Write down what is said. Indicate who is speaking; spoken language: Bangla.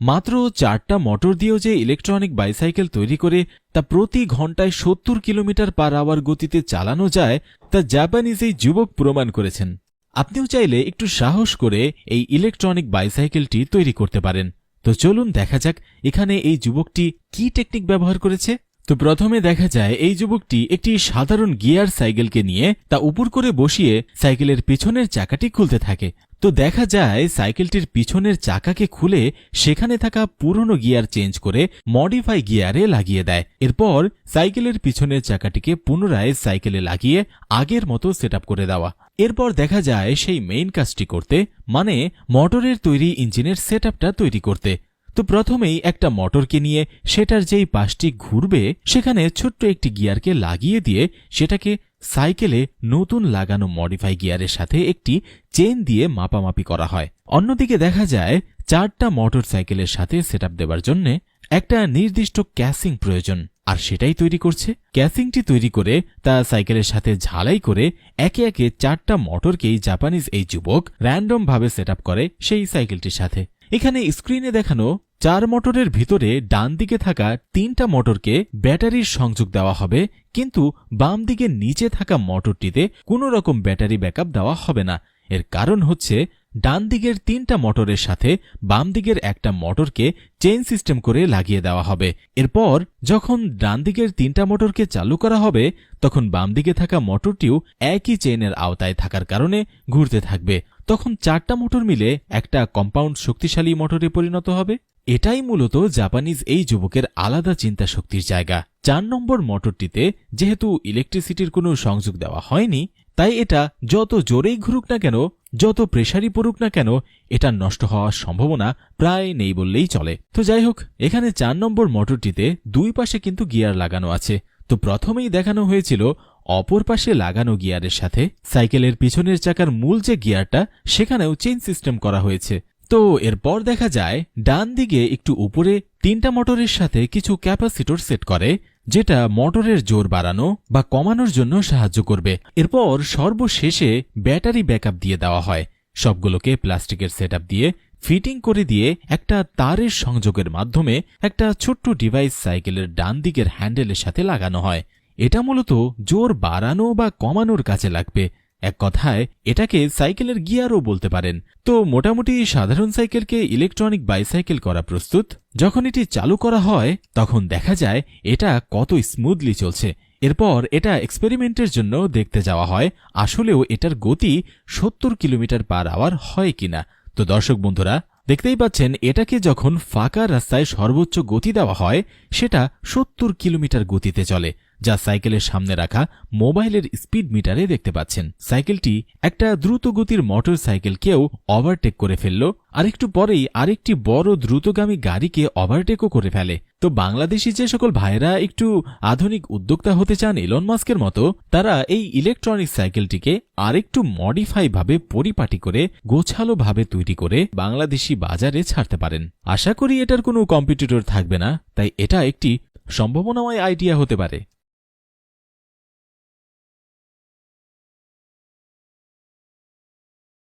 Speaker 1: মাত্র চারটা মোটর দিয়েও যে ইলেকট্রনিক বাইসাইকেল তৈরি করে তা প্রতি ঘন্টায় সত্তর কিলোমিটার পার আওয়ার গতিতে চালানো যায়, তা জাপানিজ এই যুবক প্রমাণ করেছেন। আপনিও চাইলে একটু সাহস করে এই ইলেকট্রনিক বাইসাইকেলটি তৈরি করতে পারেন। তো চলুন দেখা যাক এখানে এই যুবকটি কি টেকনিক ব্যবহার করেছে। তো প্রথমে দেখা যায় এই যুবকটি একটি সাধারণ গিয়ার সাইকেলকে নিয়ে তা উপর করে বসিয়ে সাইকেলের পিছনের চাকাটি খুলতে থাকে। তো দেখা যায় সাইকেলটির পিছনের চাকাকে খুলে সেখানে থাকা পুরনো গিয়ার চেঞ্জ করে মডিফাই গিয়ারে লাগিয়ে দেয়। এরপর সাইকেলের পিছনের চাকাটিকে পুনরায় সাইকেলে লাগিয়ে আগের মতো সেট করে দেওয়া। এরপর দেখা যায় সেই মেইন কাজটি করতে মানে মোটরের তৈরি ইঞ্জিনের সেট তৈরি করতে। তো প্রথমেই একটা মোটরকে নিয়ে সেটার যেই পাশটি ঘুরবে, সেখানে ছোট্ট একটি গিয়ারকে লাগিয়ে দিয়ে সেটাকে সাইকেলে নতুন লাগানো মডিফাই গিয়ারের সাথে একটি চেন দিয়ে মাপামাপি করা হয়। অন্যদিকে দেখা যায়, চারটা মোটর সাইকেলের সাথে সেট দেওয়ার জন্য একটা নির্দিষ্ট ক্যাসিং প্রয়োজন, আর সেটাই তৈরি করছে। ক্যাসিংটি তৈরি করে তা সাইকেলের সাথে ঝালাই করে একে একে চারটা মোটরকেই জাপানিজ এই যুবক র্যান্ডম ভাবে সেট করে সেই সাইকেলটির সাথে। এখানে স্ক্রিনে দেখানো চার মোটরের ভিতরে ডান দিকে থাকা তিনটা মোটরকে ব্যাটারির সংযোগ দেওয়া হবে, কিন্তু বাম দিকে নিচে থাকা মোটরটিতে কোনো রকম ব্যাটারি ব্যাকআপ দেওয়া হবে না। এর কারণ হচ্ছে ডান দিকের তিনটা মোটরের সাথে বাম দিকের একটা মোটরকে চেইন সিস্টেম করে লাগিয়ে দেওয়া হবে। এরপর, যখন ডান দিকের তিনটা মোটরকে চালু করা হবে, তখন বাম দিকে থাকা মোটরটিও একই চেইনের আওতায় থাকার কারণে ঘুরতে থাকবে। তখন চারটা মোটর মিলে একটা কম্পাউন্ড শক্তিশালী মোটরে পরিণত হবে। এটাই মূলত জাপানিজ এই যুবকের আলাদা চিন্তা শক্তির জায়গা। চার নম্বর মোটরটিতে যেহেতু ইলেকট্রিসিটির কোনো সংযোগ দেওয়া হয়নি, তাই এটা যত জোরেই ঘুরুক না কেন, যত প্রেশারই পড়ুক না কেন, এটা নষ্ট হওয়ার সম্ভাবনা প্রায় নেই বললেই চলে। তো যাই হোক, এখানে চার নম্বর মোটরটিতে দুই পাশে কিন্তু গিয়ার লাগানো আছে। তো প্রথমেই দেখানো হয়েছিল অপর পাশে লাগানো গিয়ারের সাথে। সাইকেলের পিছনের চাকার মূল যে গিয়ারটা, সেখানেও চেইন সিস্টেম করা হয়েছে। তো এরপর দেখা যায়, ডান দিকে একটু উপরে তিনটা মোটরের সাথে কিছু ক্যাপাসিটর সেট করে, যেটা মোটরের জোর বাড়ানো বা কমানোর জন্য সাহায্য করবে। এরপর সর্বশেষে ব্যাটারি ব্যাকআপ দিয়ে দেওয়া হয়। সবগুলোকে প্লাস্টিকের সেট দিয়ে ফিটিং করে দিয়ে একটা তারের সংযোগের মাধ্যমে একটা ছোট্ট ডিভাইস সাইকেলের ডান দিকের হ্যান্ডেলের সাথে লাগানো হয়। এটা মূলত জোর বাড়ানো বা কমানোর কাজে লাগবে। এক কথায়, এটাকে সাইকেলের গিয়ারও বলতে পারেন। তো মোটামুটি সাধারণ সাইকেলকে ইলেকট্রনিক বাইসাইকেল করা প্রস্তুত। যখন এটি চালু করা হয়, তখন দেখা যায় এটা কত স্মুথলি চলছে। এরপর এটা এক্সপেরিমেন্টের জন্য দেখতে যাওয়া হয়, আসলেও এটার গতি সত্তর কিলোমিটার পার আওয়ার হয় কিনা। তো দর্শক বন্ধুরা, দেখতেই পাচ্ছেন, এটাকে যখন ফাঁকা রাস্তায় সর্বোচ্চ গতি দেওয়া হয়, সেটা সত্তর কিলোমিটার গতিতে চলে। যা সাইকেলের সামনে রাখা মোবাইলের স্পিড মিটারে দেখতে পাচ্ছেন। সাইকেলটি একটা দ্রুত গতির মোটর সাইকেলকেও ওভারটেক করে ফেলল, আর একটু পরেই আরেকটি বড় দ্রুতগামী গাড়িকে ওভারটেকও করে ফেলে। তো বাংলাদেশি যে সকল ভাইয়েরা একটু আধুনিক উদ্যোক্তা হতে চান এলন মাস্কের মতো, তারা এই ইলেকট্রনিক সাইকেলটিকে আরেকটু মডিফাই ভাবে পরিপাটি করে গোছালো ভাবে তৈরি করে বাংলাদেশি বাজারে ছাড়তে পারেন। আশা করি এটার কোনো কম্পিটিটর থাকবে না, তাই এটা একটি সম্ভাবনাময় আইডিয়া হতে পারে।